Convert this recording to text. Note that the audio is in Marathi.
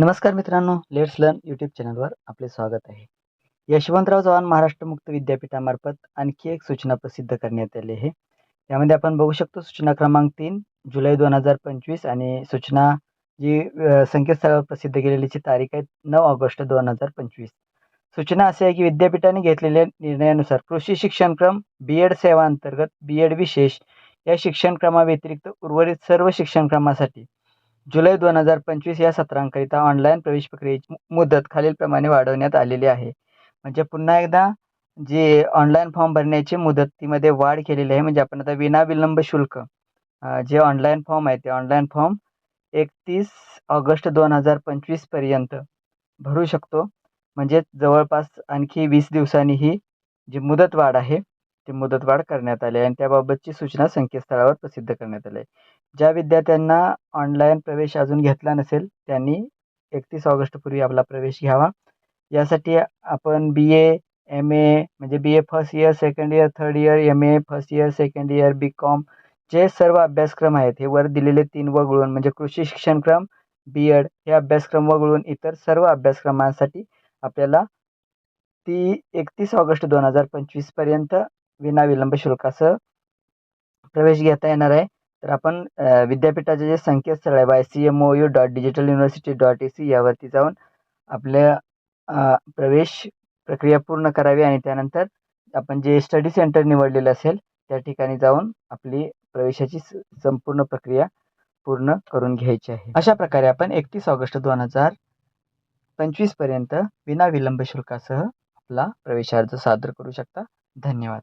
नमस्कार मित्रांनो लेट्स लर्न यूट्यूब चॅनलवर आपले स्वागत आहे. यशवंतराव चव्हाण महाराष्ट्र मुक्त विद्यापीठामार्फत आणखी एक सूचना प्रसिद्ध करण्यात आली आहे. यामध्ये आपण बघू शकतो सूचना क्रमांक तीन जुलै दोन हजार पंचवीस आणि सूचना जी संकेतस्थळावर प्रसिद्ध केलेलीची तारीख आहे नऊ ऑगस्ट दोन हजार पंचवीस. सूचना अशी आहे की विद्यापीठाने घेतलेल्या निर्णयानुसार कृषी शिक्षणक्रम बी एड सेवा अंतर्गत बी एड विशेष या शिक्षणक्रमाव्यतिरिक्त उर्वरित सर्व शिक्षणक्रमासाठी जुलै दोन हजार पंचवीस या सत्रांकरिता ऑनलाईन प्रवेश प्रक्रियेची मुदत खालीलप्रमाणे वाढवण्यात आलेली आहे. म्हणजे पुन्हा एकदा जी ऑनलाईन फॉर्म भरण्याची मुदतीमध्ये वाढ केलेली आहे म्हणजे आपण आता विनाविलंब शुल्क जे ऑनलाईन फॉर्म आहे ते ऑनलाईन फॉर्म एकतीस ऑगस्ट दोन हजार पंचवीसपर्यंत भरू शकतो. म्हणजे जवळपास आणखी वीस दिवसांनी ही जी मुदतवाढ आहे ती मुदतवाढ करण्यात आली आहे आणि त्याबाबतची सूचना संकेतस्थळावर प्रसिद्ध करण्यात आली आहे. ज्या विद्यार्थ्यांना ऑनलाईन प्रवेश अजून घेतला नसेल त्यांनी एकतीस ऑगस्टपूर्वी आपला प्रवेश घ्यावा. यासाठी आपण बी ए एम ए म्हणजे B A first year second year third year M A first year second year B com जे सर्व अभ्यासक्रम आहेत हे वर दिलेले तीन वगळून म्हणजे कृषी शिक्षणक्रम बी एड हे अभ्यासक्रम वगळून इतर सर्व अभ्यासक्रमांसाठी आपल्याला ती एकतीस ऑगस्ट दोन हजार पंचवीसपर्यंत विनाविलंब शुल्कासह प्रवेश घेता येणार आहे. तर आपण विद्यापीठाचे जे संकेतस्थळ आहे Y C M O U dot digital university dot A C यावरती जाऊन आपल्या प्रवेश प्रक्रिया पूर्ण करावी आणि त्यानंतर आपण जे स्टडी सेंटर निवडलेलं असेल त्या ठिकाणी जाऊन आपली प्रवेशाची स- संपूर्ण प्रक्रिया पूर्ण करून घ्यायची आहे. अशा प्रकारे आपण एकतीस ऑगस्ट दोन हजार पंचवीसपर्यंत विना विलंब शुल्कासह आपला प्रवेशार्ज सादर करू शकता. धन्यवाद.